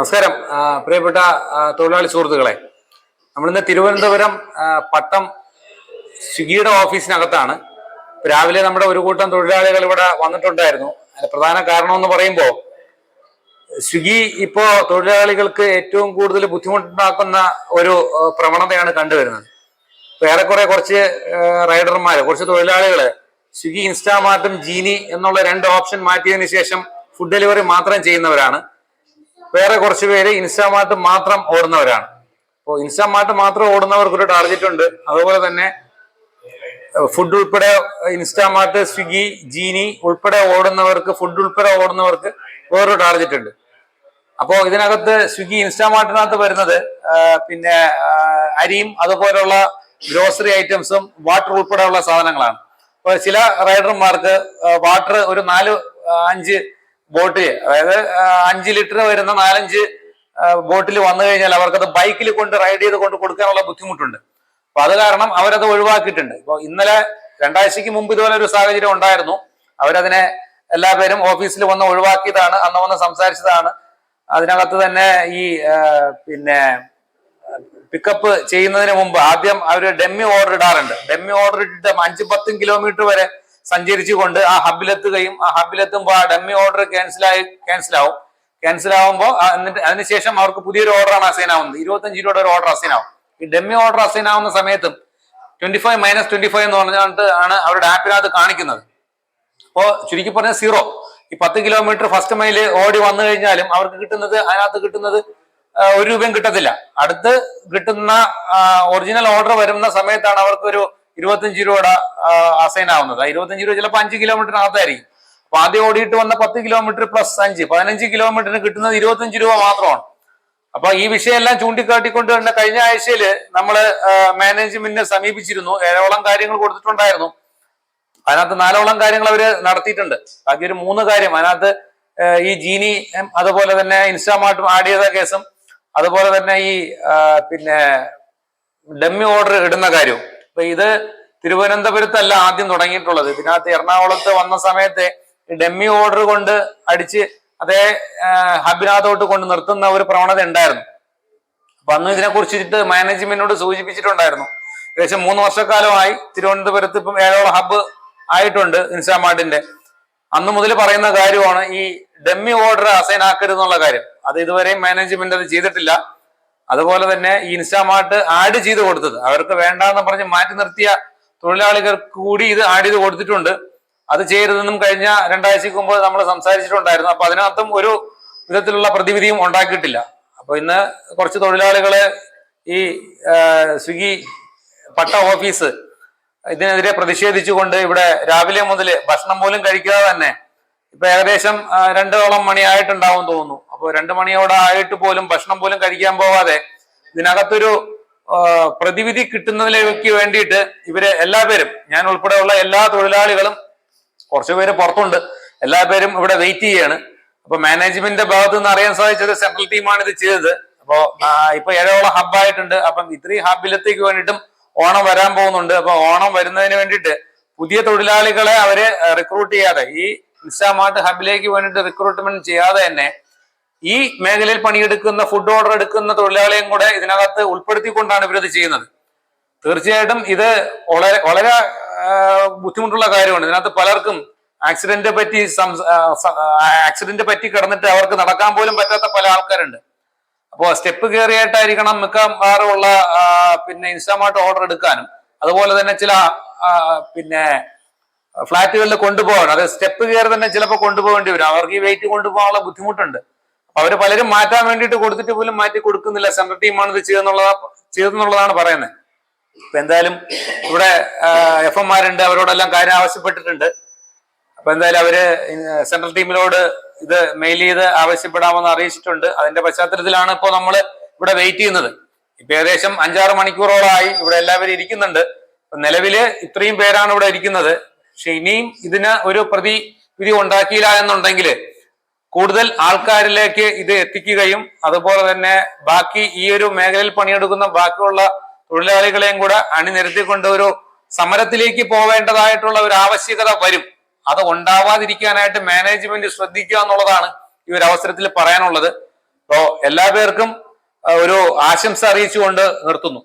നമസ്കാരം. പ്രിയപ്പെട്ട തൊഴിലാളി സുഹൃത്തുക്കളെ നമ്മളിന്ന് തിരുവനന്തപുരം പട്ടം സ്വിഗ്ഗിയുടെ ഓഫീസിനകത്താണ്. രാവിലെ നമ്മുടെ ഒരു കൂട്ടം തൊഴിലാളികൾ ഇവിടെ വന്നിട്ടുണ്ടായിരുന്നു. അതിന് പ്രധാന കാരണം എന്ന് പറയുമ്പോൾ സ്വിഗ്ഗി ഇപ്പോ തൊഴിലാളികൾക്ക് ഏറ്റവും കൂടുതൽ ബുദ്ധിമുട്ടുണ്ടാക്കുന്ന ഒരു പ്രവണതയാണ് കണ്ടുവരുന്നത്. ഏറെക്കുറെ കുറച്ച് റൈഡർമാർ കുറച്ച് തൊഴിലാളികൾ സ്വിഗ്ഗി ഇൻസ്റ്റാമാർട്ടും ജീനി എന്നുള്ള രണ്ട് ഓപ്ഷൻ മാറ്റിയതിനു ശേഷം ഫുഡ് ഡെലിവറി മാത്രം ചെയ്യുന്നവരാണ്. വേറെ കുറച്ച് പേര് ഇൻസ്റ്റാമാർട്ട് മാത്രം ഓടുന്നവരാണ്. അപ്പോൾ ഇൻസ്റ്റാമാർട്ട് മാത്രം ഓടുന്നവർക്ക് ഒരു ടാർഗറ്റ് ഉണ്ട്. അതുപോലെ തന്നെ ഫുഡ് ഉൾപ്പെടെ ഇൻസ്റ്റാമാർട്ട് സ്വിഗ്ഗി ജീനി ഉൾപ്പെടെ ഓടുന്നവർക്ക് ഫുഡ് ഉൾപ്പെടെ ഓടുന്നവർക്ക് വേറൊരു ടാർഗറ്റ് ഉണ്ട്. അപ്പോൾ ഇതിനകത്ത് സ്വിഗ്ഗി ഇൻസ്റ്റാമാർട്ടിനകത്ത് വരുന്നത് പിന്നെ അരിയും അതുപോലുള്ള ഗ്രോസറി ഐറ്റംസും വാട്ടർ ഉൾപ്പെടെയുള്ള സാധനങ്ങളാണ്. അപ്പോൾ ചില റൈഡർമാർക്ക് വാട്ടർ ഒരു നാല് അഞ്ച് ബോട്ടിൽ അതായത് അഞ്ച് ലിറ്റർ വരുന്ന നാലഞ്ച് ബോട്ടിൽ വന്നു കഴിഞ്ഞാൽ അവർക്കത് ബൈക്കിൽ കൊണ്ട് റൈഡ് ചെയ്ത് കൊണ്ട് കൊടുക്കാനുള്ള ബുദ്ധിമുട്ടുണ്ട്. അപ്പൊ അത് കാരണം അവരത് ഒഴിവാക്കിയിട്ടുണ്ട്. ഇപ്പൊ ഇന്നലെ രണ്ടാഴ്ചക്ക് മുമ്പ് ഇതുപോലെ ഒരു സാഹചര്യം ഉണ്ടായിരുന്നു. അവരതിനെ എല്ലാ പേരും ഓഫീസിൽ വന്ന് ഒഴിവാക്കിയതാണ് അന്ന് വന്ന് സംസാരിച്ചതാണ്. അതിനകത്ത് തന്നെ ഈ പിന്നെ പിക്കപ്പ് ചെയ്യുന്നതിന് മുമ്പ് ആദ്യം അവർ ഡെമ്മി ഓർഡർ ഇടാറുണ്ട്. ഡെമ്മി ഓർഡർ ഇട്ടിട്ട് അഞ്ച് പത്തും കിലോമീറ്റർ വരെ സഞ്ചരിച്ചുകൊണ്ട് ആ ഹബിലെത്തുകയും ആ ഹബിലെത്തുമ്പോൾ ആ ഡമ്മി ഓർഡർ ക്യാൻസലായി ക്യാൻസലാവും ആവുമ്പോൾ എന്നിട്ട് അതിനുശേഷം അവർക്ക് പുതിയൊരു ഓർഡറാണ് അസൈൻ ആവുന്നത്. ഇരുപത്തഞ്ച് രൂപയുടെ ഒരു ഓർഡർ അസൈൻ ആവും. ഈ ഡമ്മി ഓർഡർ അസൈൻ ആവുന്ന സമയത്തും twenty five minus twenty five എന്ന് പറഞ്ഞിട്ട് ആണ് അവരുടെ ആപ്പിനകത്ത് കാണിക്കുന്നത്. അപ്പോൾ ചുരുക്കി പറഞ്ഞ സീറോ ഈ പത്ത് കിലോമീറ്റർ ഫസ്റ്റ് മൈൽ ഓടി വന്നു കഴിഞ്ഞാലും അവർക്ക് കിട്ടുന്നത് അതിനകത്ത് കിട്ടുന്നത് ഒരു രൂപയും കിട്ടത്തില്ല. അടുത്ത് കിട്ടുന്ന ഒറിജിനൽ ഓർഡർ വരുന്ന സമയത്താണ് അവർക്ക് ഒരു ഇരുപത്തഞ്ച് രൂപയുടെ അസൈൻ ആവുന്നത് ഇരുപത്തഞ്ച് രൂപ ചിലപ്പോൾ അഞ്ച് കിലോമീറ്ററിനകത്തായിരിക്കും. അപ്പൊ ആദ്യം ഓടിയിട്ട് വന്ന പത്ത് കിലോമീറ്റർ പ്ലസ് അഞ്ച്. പതിനഞ്ച് കിലോമീറ്ററിന് കിട്ടുന്നത് ഇരുപത്തഞ്ച് രൂപ മാത്രമാണ്. അപ്പൊ ഈ വിഷയമെല്ലാം ചൂണ്ടിക്കാട്ടിക്കൊണ്ട് തന്നെ കഴിഞ്ഞ ആഴ്ചയിൽ നമ്മൾ മാനേജ്മെന്റിനെ സമീപിച്ചിരുന്നു. ഏഴോളം കാര്യങ്ങൾ കൊടുത്തിട്ടുണ്ടായിരുന്നു. അതിനകത്ത് നാലോളം കാര്യങ്ങൾ അവർ നടത്തിയിട്ടുണ്ട്. ബാക്കി ഒരു മൂന്ന് കാര്യം. അതിനകത്ത് ഈ ജീനി അതുപോലെ തന്നെ ഇൻസ്റ്റാമാർട്ടും ആഡ് ചെയ്ത കേസും അതുപോലെ തന്നെ ഈ പിന്നെ ഡമ്മി ഓർഡർ ഇടുന്ന കാര്യവും. അപ്പൊ ഇത് തിരുവനന്തപുരത്തല്ല ആദ്യം തുടങ്ങിയിട്ടുള്ളത്. ഇതിനകത്ത് എറണാകുളത്ത് വന്ന സമയത്തെ ഡെമ്മി ഓർഡർ കൊണ്ട് അടിച്ച് അതേ ഹബിനകത്തോട്ട് കൊണ്ട് നിർത്തുന്ന ഒരു പ്രവണത ഉണ്ടായിരുന്നു. അപ്പൊ അന്ന് ഇതിനെ കുറിച്ചിട്ട് മാനേജ്മെന്റിനോട് സൂചിപ്പിച്ചിട്ടുണ്ടായിരുന്നു. ഏകദേശം മൂന്ന് വർഷക്കാലമായി തിരുവനന്തപുരത്ത് ഇപ്പം ഏഴോളം ഹബ്ബ് ആയിട്ടുണ്ട് ഇൻസ്റ്റാമാർട്ടിന്റെ അന്ന് മുതൽ പറയുന്ന കാര്യമാണ് ഈ ഡെമ്മി ഓർഡർ അസൈൻ ആക്കരുത് എന്നുള്ള കാര്യം. അത് ഇതുവരെയും മാനേജ്മെന്റ് അത് ചെയ്തിട്ടില്ല. അതുപോലെ തന്നെ ഈ ഇൻസ്റ്റാമാർട്ട് ആഡ് ചെയ്ത് കൊടുത്തത്. അവർക്ക് വേണ്ടാന്ന് പറഞ്ഞ് മാറ്റി നിർത്തിയ തൊഴിലാളികൾക്ക് കൂടി ഇത് ആഡ് ചെയ്ത് കൊടുത്തിട്ടുണ്ട്. അത് ചെയ്യരുതെന്നും കഴിഞ്ഞ രണ്ടാഴ്ചക്ക് മുമ്പ് നമ്മൾ സംസാരിച്ചിട്ടുണ്ടായിരുന്നു. അപ്പൊ അതിനകത്തും ഒരു വിധത്തിലുള്ള പ്രതിവിധിയും ഉണ്ടാക്കിയിട്ടില്ല. അപ്പൊ ഇന്ന് കുറച്ച് തൊഴിലാളികളെ ഈ സ്വിഗി പട്ട ഓഫീസ് ഇതിനെതിരെ പ്രതിഷേധിച്ചുകൊണ്ട് ഇവിടെ രാവിലെ മുതൽ ഭക്ഷണം പോലും കഴിക്കാതെ തന്നെ ഇപ്പൊ ഏകദേശം രണ്ടോളം മണിയായിട്ടുണ്ടാവും തോന്നുന്നു. രണ്ട് മണിയോടെ ആയിട്ട് പോലും ഭക്ഷണം പോലും കഴിക്കാൻ പോവാതെ ഇതിനകത്തൊരു പ്രതിവിധി കിട്ടുന്നതിലേക്ക് വേണ്ടിയിട്ട് ഇവർ എല്ലാവരും ഞാൻ ഉൾപ്പെടെയുള്ള എല്ലാ തൊഴിലാളികളും കുറച്ചു പേര് പുറത്തുണ്ട് എല്ലാ പേരും ഇവിടെ വെയിറ്റ് ചെയ്യാണ്. അപ്പൊ മാനേജ്മെന്റിന്റെ ഭാഗത്ത് നിന്ന് അറിയാൻ സാധിച്ചത് സെൻട്രൽ ടീമാണ് ഇത് ചെയ്തത്. അപ്പോ ഇപ്പൊ ഏഴോളം ഹബ് ആയിട്ടുണ്ട്. അപ്പം ഇത്രയും ഹബിലത്തേക്ക് വേണ്ടിയിട്ടും ഓണം വരാൻ പോകുന്നുണ്ട്. അപ്പൊ ഓണം വരുന്നതിന് വേണ്ടിയിട്ട് പുതിയ തൊഴിലാളികളെ അവരെ റിക്രൂട്ട് ചെയ്യാതെ ഈ ഇൻസ്റ്റാമാർട്ട് ഹബിലേക്ക് വേണ്ടിയിട്ട് റിക്രൂട്ട്മെന്റ് ചെയ്യാതെ തന്നെ ഈ മേഖലയിൽ പണിയെടുക്കുന്ന ഫുഡ് ഓർഡർ എടുക്കുന്ന തൊഴിലാളിയും കൂടെ ഇതിനകത്ത് ഉൾപ്പെടുത്തിക്കൊണ്ടാണ് ഇവരത് ചെയ്യുന്നത്. തീർച്ചയായിട്ടും ഇത് വളരെ വളരെ ബുദ്ധിമുട്ടുള്ള കാര്യമാണ്. ഇതിനകത്ത് പലർക്കും ആക്സിഡന്റ് പറ്റി ആക്സിഡന്റ് പറ്റി കിടന്നിട്ട് അവർക്ക് നടക്കാൻ പോലും പറ്റാത്ത പല ആൾക്കാരുണ്ട്. അപ്പോൾ സ്റ്റെപ്പ് കയറിയായിട്ടായിരിക്കണം മിക്കവാറുമുള്ള പിന്നെ ഇൻസ്റ്റാമാർട്ട് ഓർഡർ എടുക്കാനും. അതുപോലെ തന്നെ ചില പിന്നെ ഫ്ലാറ്റുകളിൽ കൊണ്ടുപോകാൻ അത് സ്റ്റെപ്പ് കയറി തന്നെ ചിലപ്പോൾ കൊണ്ടുപോകേണ്ടി വരും. അവർക്ക് ഈ വെയിറ്റ് കൊണ്ടുപോകാനുള്ള ബുദ്ധിമുട്ടുണ്ട്. അവർ പലരും മാറ്റാൻ വേണ്ടിയിട്ട് കൊടുത്തിട്ട് പോലും മാറ്റി കൊടുക്കുന്നില്ല. സെൻട്രൽ ടീമാണ് ഇത് ചെയ്തെന്നുള്ളതാ ചെയ്തെന്നുള്ളതാണ് പറയുന്നത്. അപ്പൊ എന്തായാലും ഇവിടെ എഫ് എംമാരുണ്ട് അവരോടെല്ലാം കാര്യം ആവശ്യപ്പെട്ടിട്ടുണ്ട്. അപ്പൊ എന്തായാലും അവർ സെൻട്രൽ ടീമിനോട് ഇത് മെയിൽ ചെയ്ത് ആവശ്യപ്പെടാമെന്ന് അറിയിച്ചിട്ടുണ്ട്. അതിന്റെ പശ്ചാത്തലത്തിലാണ് ഇപ്പോൾ നമ്മൾ ഇവിടെ വെയിറ്റ് ചെയ്യുന്നത്. ഇപ്പൊ ഏകദേശം അഞ്ചാറ് മണിക്കൂറോളമായി ഇവിടെ എല്ലാവരും ഇരിക്കുന്നുണ്ട്. നിലവിൽ ഇത്രയും പേരാണ് ഇവിടെ ഇരിക്കുന്നത്. പക്ഷെ ഇനിയും ഇതിന് ഒരു പ്രതി വിധി ഉണ്ടാക്കിയില്ല എന്നുണ്ടെങ്കിൽ കൂടുതൽ ആൾക്കാരിലേക്ക് ഇത് എത്തിക്കുകയും അതുപോലെ തന്നെ ബാക്കി ഈ ഒരു മേഖലയിൽ പണിയെടുക്കുന്ന ബാക്കിയുള്ള തൊഴിലാളികളെയും കൂടെ അണിനിരത്തിക്കൊണ്ട് ഒരു സമരത്തിലേക്ക് പോവേണ്ടതായിട്ടുള്ള ഒരു ആവശ്യകത വരും. അത് ഉണ്ടാവാതിരിക്കാനായിട്ട് മാനേജ്മെന്റ് ശ്രദ്ധിക്കുക എന്നുള്ളതാണ് ഈ ഒരു അവസരത്തിൽ പറയാനുള്ളത്. അപ്പോ എല്ലാ പേർക്കും ഒരു ആശംസ അറിയിച്ചുകൊണ്ട് നിർത്തുന്നു.